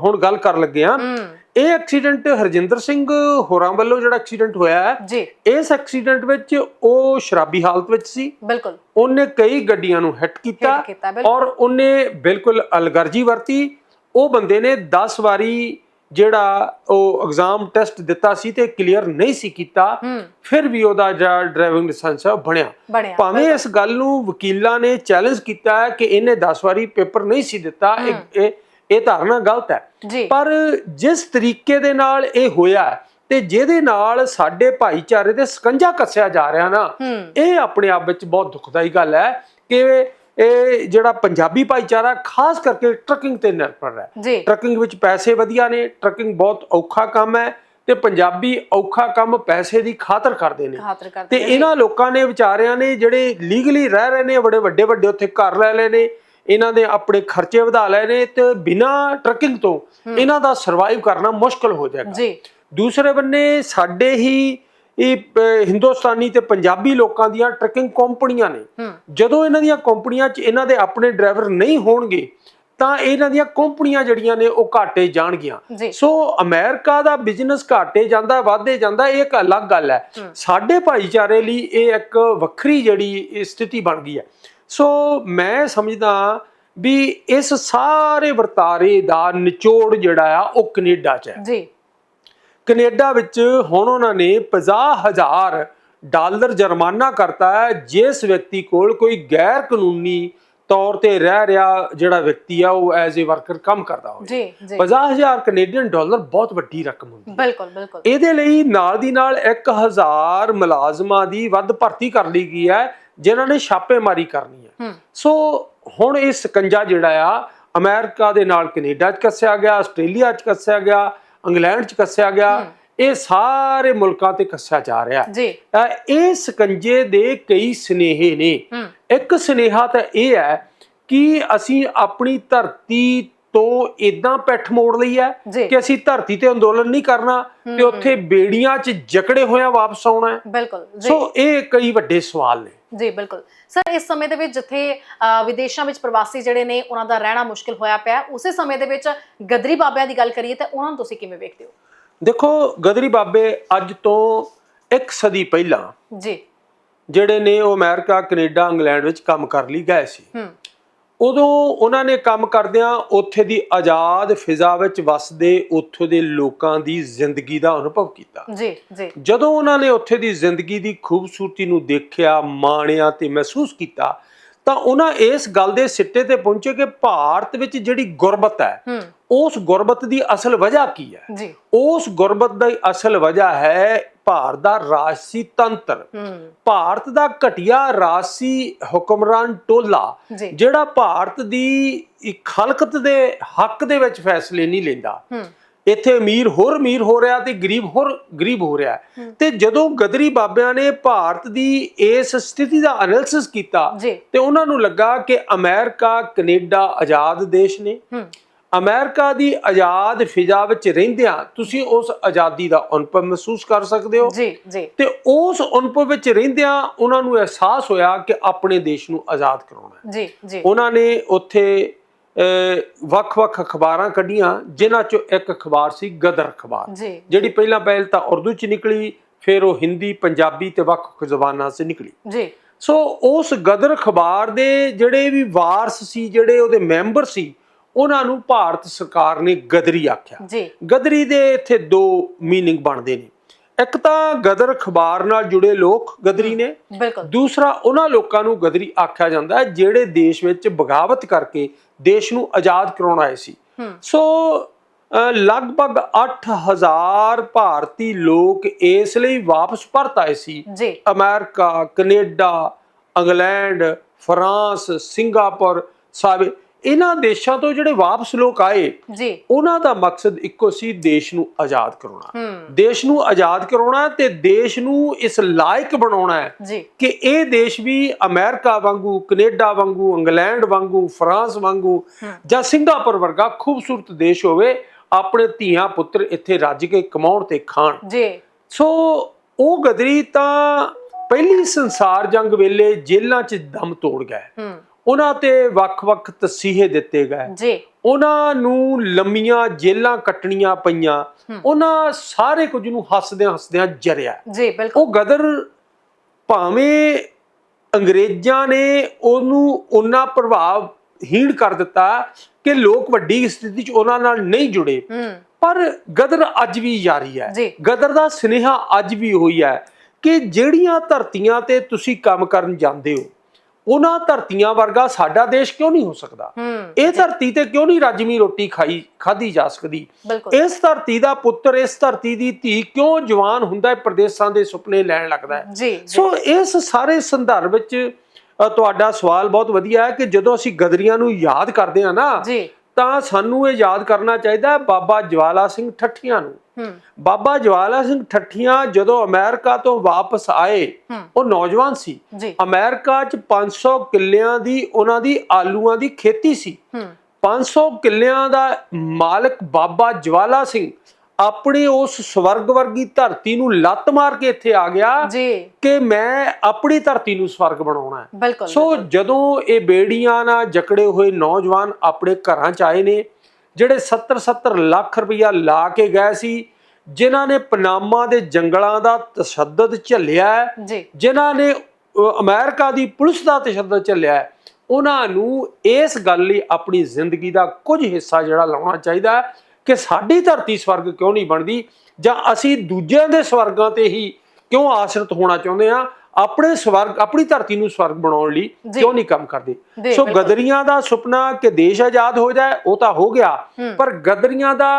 ਹੁਣ ਗੱਲ ਕਰਨ ਲੱਗੇ ਆ ਹੂੰ। ਇਹ ਐਕਸੀਡੈਂਟ ਹਰਜਿੰਦਰ ਸਿੰਘ ਹੋਰਾਂ ਵੱਲੋਂ ਜਿਹੜਾ ਐਕਸੀਡੈਂਟ ਹੋਇਆ ਹੈ ਜੀ। ਇਸ ਐਕਸੀਡੈਂਟ ਵਿੱਚ ਉਹ ਸ਼ਰਾਬੀ ਹਾਲਤ ਵਿੱਚ ਸੀ। ਬਿਲਕੁਲ। ਉਹਨੇ ਕਈ ਗੱਡੀਆਂ ਨੂੰ ਹਿੱਟ ਕੀਤਾ। ਔਰ ਉਹਨੇ ਬਿਲਕੁਲ ਅਲਗਰਜੀ ਵਰਤੀ। ਉਹ ਬੰਦੇ ਨੇ 10 ਵਾਰੀ ਜਿਹੜਾ ਉਹ ਐਗਜ਼ਾਮ ਟੈਸਟ ਦਿੱਤਾ ਸੀ ਤੇ ਕਲੀਅਰ ਨਹੀਂ ਸੀ ਕੀਤਾ। ਫਿਰ ਵੀ ਉਹਦਾ ਜਿਹੜਾ ਡਰਾਈਵਿੰਗ ਲਾਇਸੈਂਸ ਬਣਿਆ। ਭਾਵੇਂ ਇਸ ਗੱਲ ਨੂੰ ਵਕੀਲਾਂ ਨੇ ਚੈਲੰਜ ਕੀਤਾ ਕਿ ਇਹਨੇ 10 ਵਾਰੀ ਪੇਪਰ ਨਹੀਂ ਸੀ ਦਿੱਤਾ। ਇਹ ਇਹ ਧਾਰਨਾ ਗਲਤ ਹੈ। ਪਰ ਜਿਸ ਤਰੀਕੇ ਦੇ ਨਾਲ ਇਹ ਹੋਇਆ ਤੇ ਜਿਹਦੇ ਨਾਲ ਸਾਡੇ ਭਾਈਚਾਰੇ ਤੇ ਸਕੰਜਾ ਕੱਸਿਆ ਜਾ ਰਿਹਾ ਨਾ ਇਹ ਆਪਣੇ ਆਪ ਵਿੱਚ ਬਹੁਤ ਦੁਖਦਾਈ ਗੱਲ ਹੈ ਕਿ ਇਹ ਜਿਹੜਾ ਪੰਜਾਬੀ ਭਾਈਚਾਰਾ ਖਾਸ ਕਰਕੇ ਟਰੱਕਿੰਗ ਤੇ ਨਿਰਭਰ ਹੈ। ਟਰੱਕਿੰਗ ਵਿੱਚ ਪੈਸੇ ਵਧੀਆ ਨੇ ਟਰੱਕਿੰਗ ਬਹੁਤ ਔਖਾ ਕੰਮ ਹੈ ਤੇ ਪੰਜਾਬੀ ਔਖਾ ਕੰਮ ਪੈਸੇ ਦੀ ਖਾਤਰ ਕਰਦੇ ਨੇ। ਤੇ ਇਹਨਾਂ ਲੋਕਾਂ ਨੇ ਵਿਚਾਰਿਆਂ ਨੇ ਜਿਹੜੇ ਲੀਗਲੀ ਰਹਿ ਰਹੇ ਨੇ ਬੜੇ ਵੱਡੇ ਵੱਡੇ ਉੱਥੇ ਘਰ ਲੈ ਲਏ ਨੇ ਇਹਨਾਂ ਦੇ ਆਪਣੇ ਖਰਚੇ ਵਧਾ ਲਏ ਨੇ ਤੇ ਬਿਨਾਂ ਟਰੱਕਿੰਗ ਤੋਂ ਇਹਨਾਂ ਦਾ ਸਰਵਾਈਵ ਕਰਨਾ ਮੁਸ਼ਕਲ ਹੋ ਜਾਏਗਾ। ਜੀ। ਦੂਸਰੇ ਬੰਨੇ ਸਾਡੇ ਹੀ ਇਹ ਹਿੰਦੁਸਤਾਨੀ ਤੇ ਪੰਜਾਬੀ ਲੋਕਾਂ ਦੀਆਂ ਟਰੱਕਿੰਗ ਕੰਪਨੀਆਂ ਨੇ। ਜਦੋਂ ਇਹਨਾਂ ਦੀਆਂ ਕੰਪਨੀਆਂ 'ਚ ਇਹਨਾਂ ਦੇ ਆਪਣੇ ਡਰਾਈਵਰ ਨਹੀਂ ਹੋਣਗੇ ਤਾਂ ਇਹਨਾਂ ਦੀਆਂ ਕੰਪਨੀਆਂ ਜਿਹੜੀਆਂ ਨੇ ਉਹ ਘਾਟੇ ਜਾਣਗੀਆਂ। ਸੋ ਅਮਰੀਕਾ ਦਾ ਬਿਜ਼ਨਸ ਘਾਟੇ ਜਾਂਦਾ ਵਾਧੇ ਜਾਂਦਾ ਇਹ ਇੱਕ ਅਲੱਗ ਗੱਲ ਹੈ। ਸਾਡੇ ਭਾਈਚਾਰੇ ਲਈ ਇਹ ਇੱਕ ਵੱਖਰੀ ਜਿਹੜੀ ਸਥਿਤੀ ਬਣ ਗਈ ਹੈ। ਸੋ ਮੈਂ ਸਮਝਦਾ ਵੀ ਇਸ ਸਾਰੇ ਵਰਤਾਰੇ ਦਾ ਨਿਚੋੜ ਜਿਹੜਾ ਆ ਉਹ ਕੈਨੇਡਾ 'ਚ ਹੈ। ਜੀ। ਕੈਨੇਡਾ ਵਿੱਚ ਹੁਣ ਉਹਨਾਂ ਨੇ 50000 ਡਾਲਰ ਜੁਰਮਾਨਾ ਕਰਤਾ ਹੈ ਜਿਸ ਵਿਅਕਤੀ ਕੋਲ ਕੋਈ ਗੈਰ ਕਾਨੂੰਨੀ ਤੌਰ ਤੇ ਰਹਿ ਰਿਹਾ ਜਿਹੜਾ ਵਿਅਕਤੀ ਆ ਉਹ ਐਜ਼ ਅ ਵਰਕਰ ਕੰਮ ਕਰਦਾ ਹੋਵੇ। ਜੀ ਜੀ। 50000 ਕੈਨੇਡੀਅਨ ਡਾਲਰ ਬਹੁਤ ਵੱਡੀ ਰਕਮ ਹੁੰਦੀ ਹੈ। ਬਿਲਕੁਲ ਬਿਲਕੁਲ। ਇਹਦੇ ਲਈ ਨਾਲ ਦੀ ਨਾਲ 1000 ਮੁਲਾਜ਼ਮਾਂ ਦੀ ਵੱਧ ਭਰਤੀ ਕਰ ਲਈ ਗਈ ਹੈ ਜਿਨ੍ਹਾਂ ਨੇ ਛਾਪੇਮਾਰੀ ਕਰਨੀ ਹੈ। ਸੋ ਹੁਣ ਇਹ ਸਕੰਜਾ ਜਿਹੜਾ ਆ ਅਮਰੀਕਾ ਦੇ ਨਾਲ ਕੈਨੇਡਾ 'ਚ ਕੱਸਿਆ ਗਿਆ ਆਸਟ੍ਰੇਲੀਆ 'ਚ ਕੱਸਿਆ ਗਿਆ ਇੰਗਲੈਂਡ 'ਚ ਕੱਸਿਆ ਗਿਆ ਇਹ ਸਾਰੇ ਮੁਲਕਾਂ ਤੇ ਕੱਸਿਆ ਜਾ ਰਿਹਾ ਹੈ। ਜੀ। ਇਹ ਸਕੰਜੇ ਦੇ ਕਈ ਸਨੇਹੇ ਨੇ। ਇੱਕ ਸਨੇਹਾ ਤਾਂ ਇਹ ਹੈ ਕਿ ਅਸੀਂ ਆਪਣੀ ਧਰਤੀ ਤੋਂ ਇਦਾਂ ਪੈਠ ਮੋੜ ਲਈ ਹੈ ਕਿ ਅਸੀਂ ਧਰਤੀ ਤੇ ਅੰਦੋਲਨ ਨਹੀਂ ਕਰਨਾ ਤੇ ਉੱਥੇ ਬੇੜੀਆਂ 'ਚ ਜਕੜੇ ਹੋਇਆਂ ਵਾਪਸ ਆਉਣਾ ਹੈ। ਬਿਲਕੁਲ ਸੋ ਇਹ ਕਈ ਵੱਡੇ ਸਵਾਲ ਨੇ। ਜੀ ਬਿਲਕੁਲ। ਸਰ ਇਸ ਸਮੇਂ ਦੇ ਵਿੱਚ ਜਿੱਥੇ ਵਿਦੇਸ਼ਾਂ ਵਿੱਚ ਪ੍ਰਵਾਸੀ ਜਿਹੜੇ ਨੇ ਉਹਨਾਂ ਦਾ ਰਹਿਣਾ ਮੁਸ਼ਕਿਲ ਹੋਇਆ ਪਿਆ ਉਸੇ ਸਮੇਂ ਦੇ ਵਿੱਚ ਗਦਰੀ ਬਾਬਿਆਂ ਦੀ ਗੱਲ ਕਰੀਏ ਤਾਂ ਉਹਨਾਂ ਨੂੰ ਤੁਸੀਂ ਕਿਵੇਂ ਵੇਖਦੇ ਹੋ? ਦੇਖੋ ਗਦਰੀ ਬਾਬੇ ਅੱਜ ਤੋਂ ਇੱਕ ਸਦੀ ਪਹਿਲਾਂ ਜੀ। ਜਿਹੜੇ ਨੇ ਉਹ ਅਮਰੀਕਾ ਕੈਨੇਡਾ ਇੰਗਲੈਂਡ ਵਿੱਚ ਕੰਮ ਕਰ ਲਈ ਗਏ ਸੀ। ਹੂੰ। ਉਦੋਂ ਉਹਨਾਂ ਨੇ ਕੰਮ ਕਰਦਿਆਂ ਉੱਥੇ ਦੀ ਆਜ਼ਾਦ ਫਿਜ਼ਾ ਵਿੱਚ ਵੱਸਦੇ ਉੱਥੋਂ ਦੇ ਲੋਕਾਂ ਦੀ ਜ਼ਿੰਦਗੀ ਦਾ ਅਨੁਭਵ ਕੀਤਾ। ਜੀ ਜੀ। ਜਦੋਂ ਉਹਨਾਂ ਨੇ ਉੱਥੇ ਦੀ ਜ਼ਿੰਦਗੀ ਦੀ ਖੂਬਸੂਰਤੀ ਨੂੰ ਦੇਖਿਆ ਮਾਣਿਆ ਤੇ ਮਹਿਸੂਸ ਕੀਤਾ ਤਾਂ ਉਹਨਾਂ ਇਸ ਗੱਲ ਦੇ ਸਿੱਟੇ ਤੇ ਪਹੁੰਚੇ ਕਿ ਭਾਰਤ ਵਿੱਚ ਜਿਹੜੀ ਗੁਰਬਤ ਹੈ ਉਸ ਗੁਰਬਤ ਦੀ ਅਸਲ ਵਜ੍ਹਾ ਕੀ ਹੈ? ਜੀ। ਉਸ ਗੁਰਬਤ ਦੀ ਅਸਲ ਵਜ੍ਹਾ ਹੈ ਭਾਰਤ ਦਾ ਰਾਜਸੀ ਤੰਤਰ। ਭਾਰਤ ਦਾ ਘਟੀਆ ਰਾਜਸੀ ਹੁਕਮਰਾਨ ਟੋਲਾ ਜਿਹੜਾ ਭਾਰਤ ਦੀ ਖਲਕਤ ਦੇ ਹੱਕ ਦੇ ਵਿੱਚ ਫੈਸਲੇ ਨਹੀਂ ਲੈਂਦਾ ਇੱਥੇ ਅਮੀਰ ਹੋਰ ਅਮੀਰ ਹੋ ਰਿਹਾ ਤੇ ਗਰੀਬ ਹੋਰ ਗਰੀਬ ਹੋ ਰਿਹਾ ਤੇ ਜਦੋਂ ਗਦਰੀ ਬਾਬਿਆਂ ਨੇ ਭਾਰਤ ਦੀ ਇਸ ਸਥਿਤੀ ਦਾ ਐਨਾਲਿਸਿਸ ਕੀਤਾ ਤੇ ਉਹਨਾਂ ਨੂੰ ਲੱਗਾ ਕਿ ਅਮਰੀਕਾ ਕੈਨੇਡਾ ਆਜ਼ਾਦ ਦੇਸ਼ ਨੇ। ਅਮਰੀਕਾ ਦੀ ਆਜ਼ਾਦ ਫਿਜ਼ਾ ਵਿੱਚ ਰਹਿੰਦਿਆਂ ਤੁਸੀਂ ਉਸ ਆਜ਼ਾਦੀ ਦਾ ਅਨੁਭਵ ਮਹਿਸੂਸ ਕਰ ਸਕਦੇ ਹੋ। ਜੀ ਜੀ। ਤੇ ਉਸ ਅਨੁਭਵ ਵਿੱਚ ਰਹਿੰਦਿਆਂ ਉਹਨਾਂ ਨੂੰ ਅਹਿਸਾਸ ਹੋਇਆ ਕਿ ਆਪਣੇ ਦੇਸ਼ ਨੂੰ ਆਜ਼ਾਦ ਕਰਾਉਣਾ ਹੈ। ਜੀ ਜੀ। ਉਹਨਾਂ ਨੇ ਉੱਥੇ ਵੱਖ-ਵੱਖ ਅਖਬਾਰਾਂ ਕੱਢੀਆਂ ਜਿਨ੍ਹਾਂ ਚੋਂ ਇੱਕ ਅਖਬਾਰ ਸੀ ਗਦਰ ਅਖਬਾਰ। ਜਿਹੜੀ ਪਹਿਲਾਂ ਪਹਿਲ ਤਾਂ ਉਰਦੂ ਚ ਨਿਕਲੀ ਫਿਰ ਉਹ ਹਿੰਦੀ ਪੰਜਾਬੀ ਤੇ ਵੱਖ-ਵੱਖ ਜ਼ੁਬਾਨਾਂ 'ਚ ਨਿਕਲੀ। ਜੀ। ਸੋ ਉਸ ਗਦਰ ਅਖਬਾਰ ਦੇ ਜਿਹੜੇ ਵੀ ਵਾਰਸ ਸੀ ਜਿਹੜੇ ਉਹਦੇ ਮੈਂਬਰ ਸੀ ਉਹਨਾਂ ਨੂੰ ਭਾਰਤ ਸਰਕਾਰ ਨੇ ਗਦਰੀ ਆਖਿਆ। ਜੀ। ਗਦਰੀ ਦੇ ਇੱਥੇ ਦੋ ਮੀਨਿੰਗ ਬਣਦੇ ਨੇ। ਇੱਕ ਤਾਂ ਗਦਰ ਅਖਬਾਰ ਨਾਲ ਜੁੜੇ ਲੋਕ ਗਦਰੀ ਨੇ। ਦੂਸਰਾ ਉਹਨਾਂ ਲੋਕਾਂ ਨੂੰ ਗਦਰੀ ਆਖਿਆ ਜਾਂਦਾ ਹੈ ਜਿਹੜੇ ਦੇਸ਼ ਵਿੱਚ ਬਗਾਵਤ ਕਰਕੇ ਦੇਸ਼ ਨੂੰ ਆਜ਼ਾਦ ਕਰਾਉਣ ਆਏ ਸੀ। ਸੋ ਲਗਭਗ 8000 ਭਾਰਤੀ ਲੋਕ ਇਸ ਲਈ ਵਾਪਸ ਪਰਤ ਆਏ ਸੀ। America Canada England France Singapore ਸਾਬੇ ਇਹਨਾਂ ਦੇਸ਼ਾਂ ਤੋਂ ਜਿਹੜੇ ਵਾਪਸ ਲੋਕ ਆਏ ਜੀ। ਉਹਨਾਂ ਦਾ ਮਕਸਦ ਇੱਕੋ ਸੀ ਦੇਸ਼ ਨੂੰ ਆਜ਼ਾਦ ਕਰਾਉਣਾ। ਦੇਸ਼ ਨੂੰ ਆਜ਼ਾਦ ਕਰਾਉਣਾ ਤੇ ਦੇਸ਼ ਨੂੰ ਇਸ ਲਾਇਕ ਬਣਾਉਣਾ ਹੈ ਕਿ ਇਹ ਦੇਸ਼ ਵੀ ਅਮਰੀਕਾ ਵਾਂਗੂ ਕੈਨੇਡਾ ਵਾਂਗੂ ਇੰਗਲੈਂਡ ਵਾਂਗੂ ਫਰਾਂਸ ਵਾਂਗੂ ਜਾਂ ਸਿੰਗਾਪੁਰ ਵਰਗਾ ਖੂਬਸੂਰਤ ਦੇਸ਼ ਹੋਵੇ ਆਪਣੇ ਧੀਆਂ ਪੁੱਤਰ ਇੱਥੇ ਰੱਜ ਕੇ ਕਮਾਉਣ ਤੇ ਖਾਣ। ਜੀ। ਸੋ ਉਹ ਗਦਰੀ ਤਾਂ ਪਹਿਲੀ ਸੰਸਾਰ ਜੰਗ ਵੇਲੇ ਜੇਲ੍ਹਾਂ 'ਚ ਦਮ ਤੋੜ ਗਏ ਹੂੰ। ਉਹਨਾਂ ਤੇ ਵੱਖ-ਵੱਖ ਤਸੀਹੇ ਦਿੱਤੇ ਗਏ। ਜੀ। ਉਹਨਾਂ ਨੂੰ ਲੰਮੀਆਂ ਜੇਲ੍ਹਾਂ ਕੱਟਣੀਆਂ ਪਈਆਂ। ਉਹਨਾਂ ਸਾਰੇ ਕੁਝ ਨੂੰ ਹੱਸਦਿਆਂ ਹੱਸਦਿਆਂ ਜਰਿਆ। ਜੀ ਬਿਲਕੁਲ। ਉਹ ਗਦਰ ਭਾਵੇਂ ਅੰਗਰੇਜ਼ਾਂ ਨੇ ਉਹਨੂੰ ਉਹਨਾਂ ਪ੍ਰਭਾਵਹੀਣ ਕਰ ਦਿੱਤਾ ਕਿ ਲੋਕ ਵੱਡੀ ਸਥਿਤੀ 'ਚ ਉਹਨਾਂ ਨਾਲ ਨਹੀਂ ਜੁੜੇ। ਪਰ ਗਦਰ ਅੱਜ ਵੀ ਜਾਰੀ ਹੈ। ਗਦਰ ਦਾ ਸੁਨੇਹਾ ਅੱਜ ਵੀ ਹੋਈ ਹੈ ਕਿ ਜਿਹੜੀਆਂ ਧਰਤੀਆਂ ਤੇ ਤੁਸੀਂ ਕੰਮ ਕਰਨ ਜਾਂਦੇ ਹੋ ਉਹਨਾਂ ਧਰਤੀਆਂ ਵਰਗਾ ਸਾਡਾ ਦੇਸ਼ ਕਿਉਂ ਨਹੀਂ ਹੋ ਸਕਦਾ? ਇਹ ਧਰਤੀ ਤੇ ਕਿਉਂ ਨਹੀਂ ਰਾਜਮੀ ਰੋਟੀ ਖਾਈ ਖਾਧੀ ਜਾ ਸਕਦੀ? ਇਸ ਧਰਤੀ ਦਾ ਪੁੱਤਰ ਇਸ ਧਰਤੀ ਦੀ ਧੀ ਕਿਉਂ ਜਵਾਨ ਹੁੰਦਾ ਹੈ ਪ੍ਰਦੇਸ਼ਾਂ ਦੇ ਸੁਪਨੇ ਲੈਣ ਲੱਗਦਾ ਹੈ? ਸੋ ਇਸ ਸਾਰੇ ਸੰਦਰਭ ਵਿੱਚ ਤੁਹਾਡਾ ਸਵਾਲ ਬਹੁਤ ਵਧੀਆ ਹੈ ਕਿ ਜਦੋਂ ਅਸੀਂ ਗਦਰੀਆਂ ਨੂੰ ਯਾਦ ਕਰਦੇ ਹਾਂ ਨਾ ਤਾਂ ਸਾਨੂੰ ਇਹ ਯਾਦ ਕਰਨਾ ਚਾਹੀਦਾ ਬਾਬਾ ਜਵਾਲਾ ਸਿੰਘ ਠੱਠੀਆਂ ਨੂੰ। ਬਾਬਾ ਜਵਾਲਾ ਸਿੰਘ ਠੱਠੀਆਂ ਜਦੋਂ ਅਮਰੀਕਾ ਤੋਂ ਵਾਪਸ ਆਏ ਉਹ ਨੌਜਵਾਨ ਸੀ। ਅਮਰੀਕਾ 'ਚ 500 ਕਿੱਲਿਆਂ ਦੀ ਉਹਨਾਂ ਦੀ ਆਲੂਆਂ ਦੀ ਖੇਤੀ ਸੀ। ਹੂੰ। 500 ਕਿੱਲਿਆਂ ਦਾ ਮਾਲਕ ਬਾਬਾ ਜਵਾਲਾ ਸਿੰਘ ਆਪਣੀ ਉਸ ਸਵਰਗ ਵਰਗੀ ਧਰਤੀ ਨੂੰ ਲੱਤ ਮਾਰ ਕੇ ਇੱਥੇ ਆ ਗਿਆ ਜੀ। ਕਿ ਮੈਂ ਆਪਣੀ ਧਰਤੀ ਨੂੰ ਸਵਰਗ ਬਣਾਉਣਾ ਹੈ। ਸੋ ਜਦੋਂ ਇਹ ਬੇੜੀਆਂ ਨਾਲ ਜਕੜੇ ਹੋਏ ਨੌਜਵਾਨ ਆਪਣੇ ਘਰਾਂ 'ਚ ਆਏ ਨੇ ਜਿਹੜੇ 70-70 ਲੱਖ ਰੁਪਇਆ ਲਾ ਕੇ ਗਏ ਸੀ ਜਿਨ੍ਹਾਂ ਨੇ ਪਨਾਮਾ ਦੇ ਜੰਗਲਾਂ ਦਾ ਤਸ਼ੱਦਦ ਝੱਲਿਆ ਜਿਨ੍ਹਾਂ ਨੇ ਅਮਰੀਕਾ ਦੀ ਪੁਲਿਸ ਦਾ ਤਸ਼ੱਦਦ ਝੱਲਿਆ ਉਹਨਾਂ ਨੂੰ ਇਸ ਗੱਲ ਲਈ ਆਪਣੀ ਜ਼ਿੰਦਗੀ ਦਾ ਕੁਝ ਹਿੱਸਾ ਜਿਹੜਾ ਲਾਉਣਾ ਚਾਹੀਦਾ ਹੈ ਕਿ ਸਾਡੀ ਧਰਤੀ ਸਵਰਗ ਕਿਉਂ ਨਹੀਂ ਬਣਦੀ ਜਾਂ ਅਸੀਂ ਦੂਜਿਆਂ ਦੇ ਸਵਰਗਾਂ ਤੇ ਹੀ ਕਿਉਂ ਆਸ਼ਰਿਤ ਹੋਣਾ ਚਾਹੁੰਦੇ ਆ ਆਪਣੇ ਸਵਰਗ ਆਪਣੀ ਧਰਤੀ ਨੂੰ ਸਵਰਗ ਬਣਾਉਣ ਲਈ। ਕਿਉਂ ਨਹੀਂ ਕੰਮ ਕਰਦੇ ਸੋ। ਗਦਰੀਆਂ ਦਾ ਸੁਪਨਾ ਕਿ ਦੇਸ਼ ਆਜ਼ਾਦ ਹੋ ਜਾਏ ਉਹ ਤਾਂ ਹੋ ਗਿਆ। ਪਰ ਗਦਰੀਆਂ ਦਾ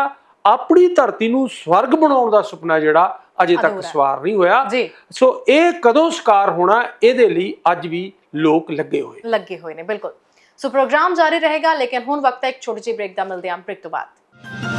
ਆਪਣੀ ਧਰਤੀ ਨੂੰ ਸਵਰਗ ਬਣਾਉਣ ਦਾ ਸੁਪਨਾ ਜਿਹੜਾ ਅਜੇ ਤੱਕ। ਸਵਾਰ ਨਹੀਂ ਹੋਇਆ ਸੋ ਇਹ ਕਦੋਂ ਸਕਾਰ ਹੋਣਾ ਇਹਦੇ ਲਈ ਅੱਜ ਵੀ ਲੋਕ ਲੱਗੇ ਹੋਏ ਲੱਗੇ ਹੋਏ ਨੇ ਬਿਲਕੁਲ ਸੋ ਪ੍ਰੋਗਰਾਮ ਜਾਰੀ ਰਹੇਗਾ ਲੇਕਿਨ ਹੁਣ ਵਕਤ ਹੈ ਇੱਕ ਛੋਟੀ ਜਿਹੀ ਬ੍ਰੇਕ ਦਾ ਮਿਲਦੇ ਹਾਂ ਬ੍ਰੇਕ ਤੋਂ ਬਾਅਦ